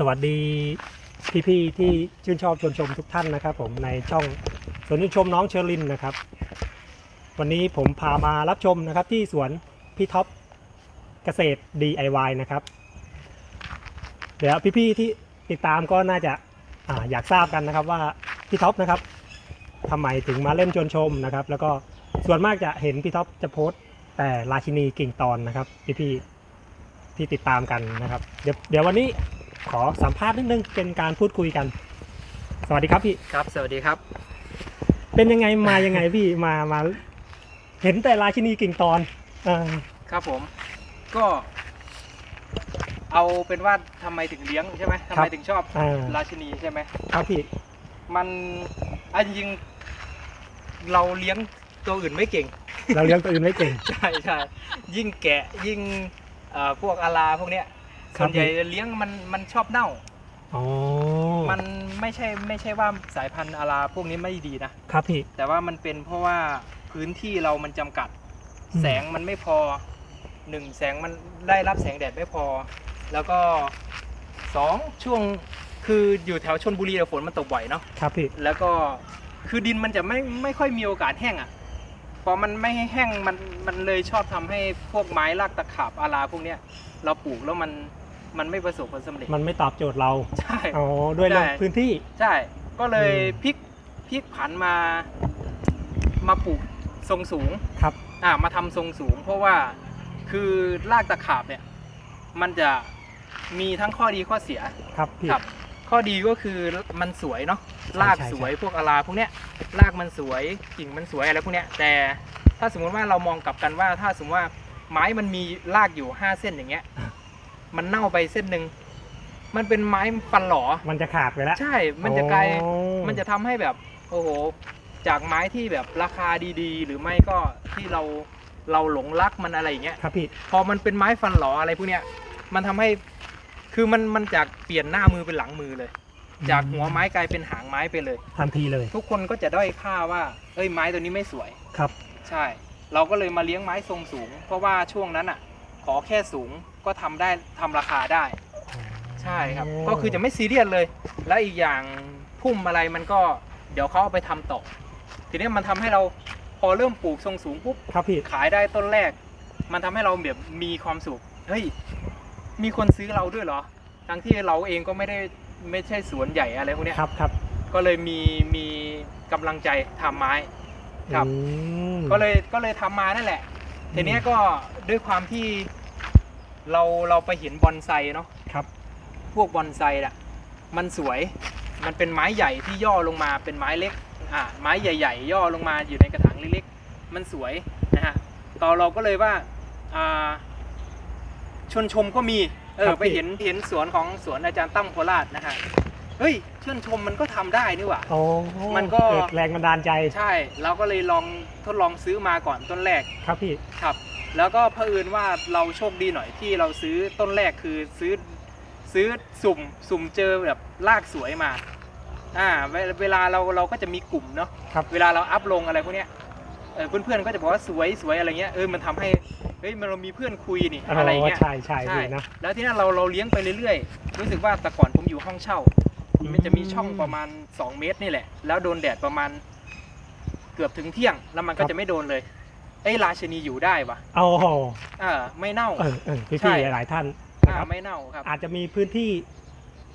สวัสดีพี่ๆที่ชื่นชอบชวนชมทุกท่านนะครับ ผมในช่องสวนชื่นชมน้องเชอรินนะครับ วันนี้ผมพามารับชมนะครับที่สวนพี่ท็อปเกษตร DIY นะครับ เดี๋ยวพี่ๆที่ติดตามก็น่าจะอาอยากทราบกันนะครับว่าพี่ท็อปนะครับทำไมถึงมาเล่นชวนชมนะครับ แล้วก็ส่วนมากจะเห็นพี่ท็อปจะโพสต์แต่ราชินีกิ่งตอนนะครับ พี่ๆที่ติดตามกันนะครับ เดี๋ยวเดี๋ยววันนี้ ขอสัมภาษณ์นิดนึงเป็นการพูดคุยกัน สวัสดีครับพี่ ครับ สวัสดีครับ เป็นยังไงมายังไงพี่มามาเห็นแต่ราชินีกิ่งตอนเออครับผม ก็ เอาเป็นว่าทำไมถึงเลี้ยงใช่ไหมทำไมถึงชอบอ่าราชินีใช่ไหมครับพี่ มันอันจริงๆเราเลี้ยงตัวอื่นไม่เก่ง เราเลี้ยงตัวอื่นไม่เก่ง ใช่ใช่ยิ่งแกะยิ่งเอ่อพวกอาราพวกเนี้ย ครับส่วนใหญ่เลี้ยงมันมันชอบเน่า อ๋อมันไม่ใช่ไม่ใช่ว่าสายพันธุ์อาราพวกนี้ไม่ดีนะ ครับพี่ แต่ว่ามันเป็นเพราะว่าพื้นที่เรามันจำกัด อืม แสงมันไม่พอหนึ่งแสงมันได้รับแสงแดดไม่พอ แล้วก็สองช่วงคืออยู่แถวชนบุรีอะฝนมันตกบ่อยเนาะครับพี่ แล้วก็คือดินมันจะไม่ไม่ค่อยมีโอกาสแห้งอะ่ะพอมันไม่ให้แห้งมันมันเลยชอบทำให้พวกไม้รากตะขาบอาราพวกเนี้ยเราปลูกแล้วมัน มันไม่ประสบผลสำเร็จมันไม่ตอบโจทย์เราใช่ อ๋อด้วยเรื่องใช่ พื้นที่ ใช่ ก็เลยอืม พลิกพลิกผันมา มาปลูกทรงสูง ครับ อ่ามาทำทรงสูง เพราะว่าคือรากตะขาบเนี่ย มันจะมีทั้งข้อดีข้อเสีย ครับพี่ ครับ ข้อดีก็คือมันสวยเนาะใช่รากใช่สวยพวกอาราพวกเนี้ยรากมันสวยกิ่งมันสวยอะไรพวกเนี้ยแต่ถ้าสมมติว่าเรามองกลับกันว่าถ้าสมมติว่าไม้มันมีรากอยู่ห้าเส้นอย่างเงี้ย มันเน่าไปเส้นหนึ่งมันเป็นไม้ฟันหลอมันจะขาดไปแล้ว ใช่ มันจะกลายอ๋อมันจะทำให้แบบ โอ้โห จากไม้ที่แบบราคาดีๆ หรือไม่ก็ที่เราเราหลงรักมันอะไรอย่างเงี้ย ครับพี่ พอมันเป็นไม้ฟันหลออะไรพวกเนี้ย มันทำให้ คือมันมันจากเปลี่ยนหน้ามือเป็นหลังมือเลยจากหัวไม้กลายเป็นหางไม้ไปเลย ทันทีเลยทุกคนก็จะด้อยค่าว่า เอ้ยไม้ตัวนี้ไม่สวย ครับ ใช่ เราก็เลยมาเลี้ยงไม้ทรงสูง เพราะว่าช่วงนั้นอะ ขอแค่สูง ก็ทำได้ทำราคาได้ ใช่ครับก็คือจะไม่ซีเรียสเลย และอีกอย่างพุ่มอะไรมันก็เดี๋ยวเขาเอาไปทำต่อ ทีนี้มันทำให้เราพอเริ่มปลูกทรงสูงปุ๊บ ครับพี่ ขายได้ต้นแรก มันทำให้เราแบบมีความสุข เฮ้ย มีคนซื้อเราด้วยเหรอ ทั้งที่เราเองก็ไม่ได้ไม่ใช่สวนใหญ่อะไรพวกเนี้ยครับครับก็เลยมีมีกำลังใจทำไม้ ครับ อืม ก็เลยก็เลยทำมานั่นแหละ ทีเนี้ยก็ด้วยความที่ เราเราไปเห็นบอนไซเนาะครับ พวกบอนไซน่ะมันสวยมันเป็นไม้ใหญ่ที่ย่อลงมาเป็นไม้เล็กอ่าไม้ใหญ่ ๆ ย่อลงมาอยู่ในกระถางเล็กๆ มันสวยนะฮะตอนเราก็เลยว่าอ่าชวนชมก็มีเอครัอบไปพี่เห็นเห็นสวนของสวนอาจารย์ตั้มโคราชนะฮะเฮ้ยชวนชมมันก็ทำได้นี่หว่า โอ้มันก็ เกิดแรงบันดาลใจใช่ เราก็เลยลองทดลองซื้อมาก่อนต้นแรกครับพี่ ครับ แล้วก็เผอิญว่าเราโชคดีหน่อยที่เราซื้อต้นแรกคือซื้อซื้อสุ่มสุ่มเจอแบบรากสวยมาอ่าเวเวลาเราเราก็จะมีกลุ่มเนาะครับ เวลาเราอัพลงอะไรพวกเนี้ยเออเพื่อนๆก็จะบอกว่าสวยสวยอะไรเงี้ยเออมันทำให้เฮ้ยมันเรามีเพื่อนคุยนี่อะไรเงี้ย ใช่ใช่พี่นะ แล้วที่นั่นเราเราเลี้ยงไปเรื่อยๆ รู้สึกว่าแต่ก่อนผมอยู่ห้องเช่ามันจะมีช่องประมาณ 2 เมตรนี่แหละ แล้วโดนแดดประมาณเกือบถึงเที่ยง แล้วมันก็จะไม่โดนเลย เอ้ยราชนีอยู่ได้ปะโอ้โหอ่าไม่เน่า เออเออพี่ใช่พี่หลายๆท่านนะอ่าครับ ไม่เน่าครับ อาจจะมีพื้นที่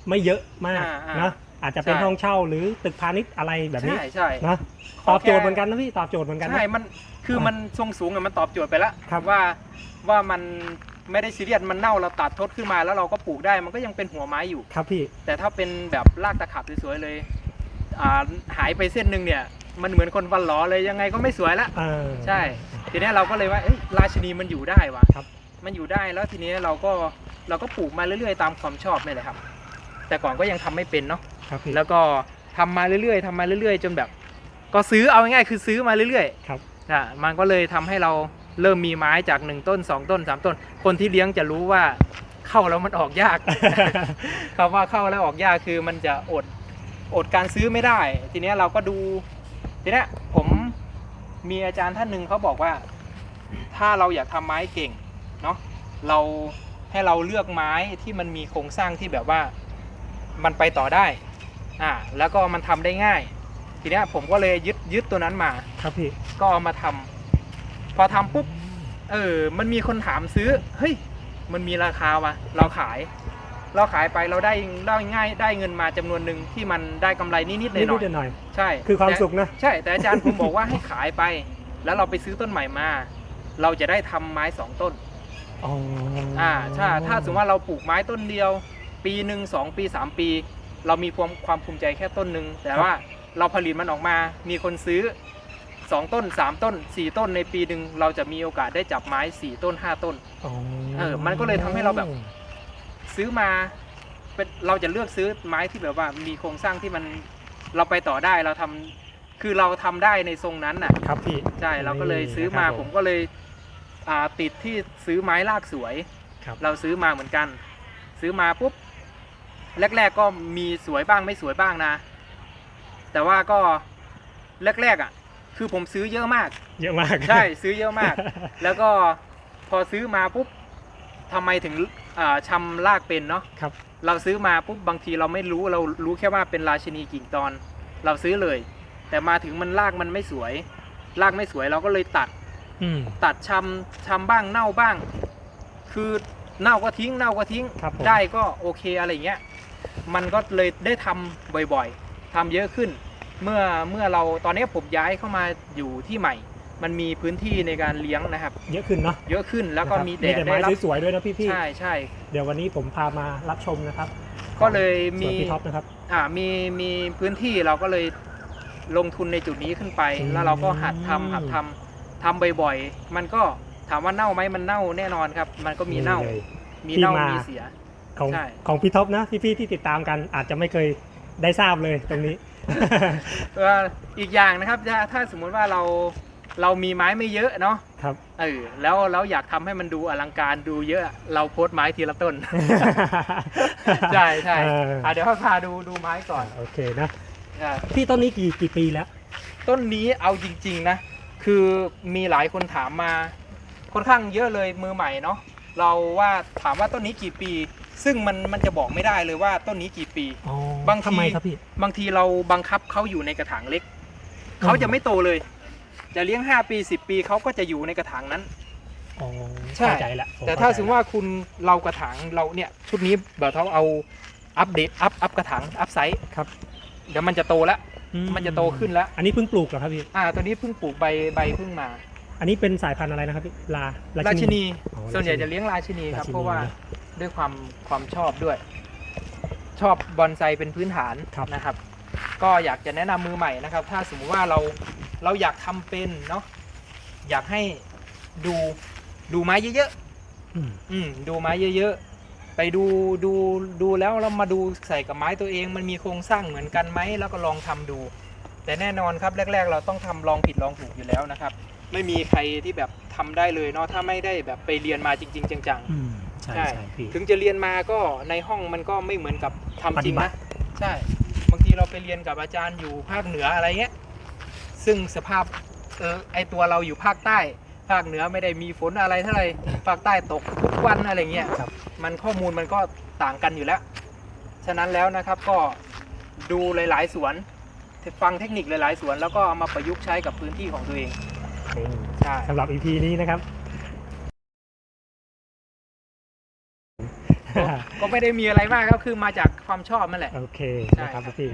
ไม่เยอะมากอ่าอ่านะอาจจะเป็นใช่ ห้องเช่าหรือตึกพาณิชย์อะไรแบบนี้ใช่ใช่นะขตอบโจทย์แค่เหมือนกันนะพี่ตอบโจทย์เหมือนกันนะ ใช่มันคือมันทรงสูงอะมันตอบโจทย์ไปแล้วครับ ว่าว่ามันไม่ได้ซีเรียสมันเน่าเราตัดทดขึ้นมาแล้วเราก็ปลูกได้มันก็ยังเป็นหัวไม้อยู่ ครับพี่แต่ถ้าเป็นแบบรากตะขับสวยๆเลย อ่าหายไปเส้นหนึ่งเนี่ย มันเหมือนคนฟันหลอเลยยังไงก็ไม่สวยละเออ ใช่ ทีนี้เราก็เลยว่าเอ้ยราชินีมันอยู่ได้วะครับ มันอยู่ได้แล้วทีนี้เราก็เราก็ปลูกมาเรื่อยๆตามความชอบนี่แหละครับ แต่ก่อนก็ยังทำไม่เป็นเนาะ ครับพี่ แล้วก็ทำมาเรื่อยๆทำมาเรื่อยๆ จนแบบ ก็ซื้อเอาง่ายๆคือซื้อมาเรื่อยครับๆอะมันก็เลยทำให้เราเริ่มมีไม้จากหนึ่งต้นสองต้นสามต้น คนที่เลี้ยงจะรู้ว่าเข้าแล้วมันออกยาก คำว่าเข้าแล้วออกยากคือมันจะอด อดการซื้อไม่ได้ ทีเนี้ยเราก็ดู ทีเนี้ยผมมีอาจารย์ท่านหนึ่งเขาบอกว่า ถ้าเราอยากทำไม้เก่งเนาะเราให้เราเลือกไม้ที่มันมีโครงสร้างที่แบบว่ามันไปต่อได้อ่าแล้วก็มันทำได้ง่าย ทีเนี้ยผมก็เลยยึดยึดตัวนั้นมา ครับพี่ก็เอามาทำพอทำปุ๊บเออ มันมีคนถามซื้อ เฮ้ย มันมีราคาวะเราขาย เราขายไปเราได้ได้ง่ายได้เงินมาจำนวนหนึ่งที่มันได้กำไรนิดๆหนิดน่อยๆหน่อยๆใช่ๆคือความแต่สุขนะใช่ แต่อาจารย์ผมบอกว่าให้ขายไป แล้วเราไปซื้อต้นใหม่มา เราจะได้ทำไม้สองต้นอ๋อออ่าใช่ถ้าสมมติว่าเราปลูกไม้ต้นเดียว ปีหนึ่งสองปีสามปี เรามีความความภูมิใจแค่ต้นหนึ่งแต่ว่าเราผลิตมันออกมา มีคนซื้อสองต้นสามต้นสี่ต้นในปีหนึ่งเราจะมีโอกาสได้จับไม้สี่ต้นห้าต้นอ๋อเออมันก็เลยทำให้เราแบบ ซื้อมาเป็นเราจะเลือกซื้อไม้ที่แบบว่ามีโครงสร้างที่มันเราไปต่อได้เราทำคือเราทำได้ในทรงนั้นน่ะครับพี่ใช่เราก็เลยซื้อมานะครับผมก็เลยอ่าติดที่ซื้อไม้รากสวยครับเราซื้อมาเหมือนกัน ซื้อมาปุ๊บแรก ๆ ก็มีสวยบ้างไม่สวยบ้างนะ แต่ว่าก็แรกๆอะ คือผมซื้อเยอะมาก เยอะมากใช่ซื้อเยอะมาก แล้วก็พอซื้อมาปุ๊บทำไมถึง อ่าชำรากเป็นเนาะครับ เราซื้อมาปุ๊บบางทีเราไม่รู้เรารู้แค่ว่าเป็นราชินีกิ่งตอน เราซื้อเลย แต่มาถึงมันรากมันไม่สวย รากไม่สวยเราก็เลยตัดอืมตัดชำชำบ้างเน่าบ้าง คือเน่าก็ทิ้งเน่าก็ทิ้งครับผมได้ก็โอเคอะไรเงี้ย มันก็เลยได้ทำบ่อยๆทำเยอะขึ้น เมื่อเมื่อเราตอนนี้ผมย้ายเข้ามาอยู่ที่ใหม่ มันมีพื้นที่ในการเลี้ยงนะครับ เยอะขึ้นเนาะเยอะขึ้นแล้วก็นะครับมีแดดแต่ได้ไม้รับสวยๆด้วยนะพี่พี่ใช่ใช่เดี๋ยววันนี้ผมพามารับชมนะครับ ก็เลยสมีวนพี่ท็อปนะครับอ่ามีมีพื้นที่เราก็เลยลงทุนในจุดนี้ขึ้นไปอืมแล้วเราก็หัดทำหัดทำทำบ่อยๆ มันก็ถามว่าเน่าไหมมันเน่าแน่นอนครับ มันก็มีเน่าเลยมีที่เน่ามามีมีเสียของใช่ของพี่ท็อปนะพี่ๆที่ติดตามกันอาจจะไม่เคยได้ทราบเลยตรงนี้เอ่ออีกอย่างนะครับถ้าถ้าสมมุติว่าเรา เรามีไม้ไม่เยอะเนาะครับเออแล้วเราอยากทำให้มันดูอลังการดูเยอะเราโพสต์ไม้ทีละต้น ใช่ใช่เอออะเดี๋ยวพาดูดูไม้ก่อนโอเคนะอะพี่ต้นนี้กี่กี่ปีแล้ว ต้นนี้เอาจริง ๆ นะ คือมีหลายคนถามมาค่อนข้างเยอะเลยมือใหม่เนาะเราว่าถามว่าต้นนี้กี่ปี ซึ่งมันมันจะบอกไม่ได้เลยว่าต้นนี้กี่ปีอ๋อบางทีทำไมครับพี่บางทีเราบังคับเขาอยู่ในกระถางเล็กอืมเขาจะไม่โตเลย จะเลี้ยง 5 ปี 10 ปีเขาก็จะอยู่ในกระถางนั้น อ๋อใช่ เข้าใจละผแต่ถ้าเข้สมมติว่าคุณเรากระถางเราเนี่ยชุดนี้เบอร์เขาเอาอัปเดตอัพอัพกระถางอัพไซส์ครับเดี๋ยวมันจะโตแล้วอืมันจะโตขึ้นแล้วอันนี้เพิ่งปลูกเหรอครับพี่ อ่าตัวนี้เพิ่งปลูกใบใบเพิ่งมาอันนี้เป็นสายพันธุ์อะไรนะครับพี่ ลา ราชินี อ๋อส่วนใหญ่ราชินีจะเลี้ยงราชินีครับราชินี เพราะว่านะด้วยความความชอบด้วย ชอบบอนไซเป็นพื้นฐานครับนะครับ ก็อยากจะแนะนำมือใหม่นะครับ ถ้าสมมุติว่าเรา เราอยากทำเป็นเนาะอยากให้ดูดูไม้เยอะอืมๆอืมดูไม้เยอะๆ ไปดูดูดูแล้วเรามาดูใส่กับไม้ตัวเอง มันมีโครงสร้างเหมือนกันไหมแล้วก็ลองทำดู แต่แน่นอนครับแรก ๆ เราต้องทำลองผิดลองถูกอยู่แล้วนะครับ ไม่มีใครที่แบบทำได้เลยเนาะถ้าไม่ได้แบบไปเรียนมาจริง ๆ จังๆอืมใช่ใช่ใช่พี่ถึงจะเรียนมาก็ในห้องมันก็ไม่เหมือนกับทำจริงปฏิบันะติใช่ บางทีเราไปเรียนกับอาจารย์อยู่ภาคเหนืออะไรเงี้ย ซึ่งสภาพเออไอตัวเราอยู่ภาคใต้ ภาคเหนือไม่ได้มีฝนอะไรเท่าไหร่ภาคใต้ตกทุกวันอะไรเงี้ยครับ มันข้อมูลมันก็ต่างกันอยู่แล้ว ฉะนั้นแล้วนะครับก็ดูหลาย ๆ สวนฟังเทคนิคหลาย ๆ สวนแล้วก็เอามาประยุกต์ใช้กับพื้นที่ของตัวเองนี่ใช่สำหรับ EP นี้นะครับ ก็ก็ไม่ได้มีอะไรมากครับคือมาจากความชอบนั่นแหละ โอเคนะครับใช่ครับพี่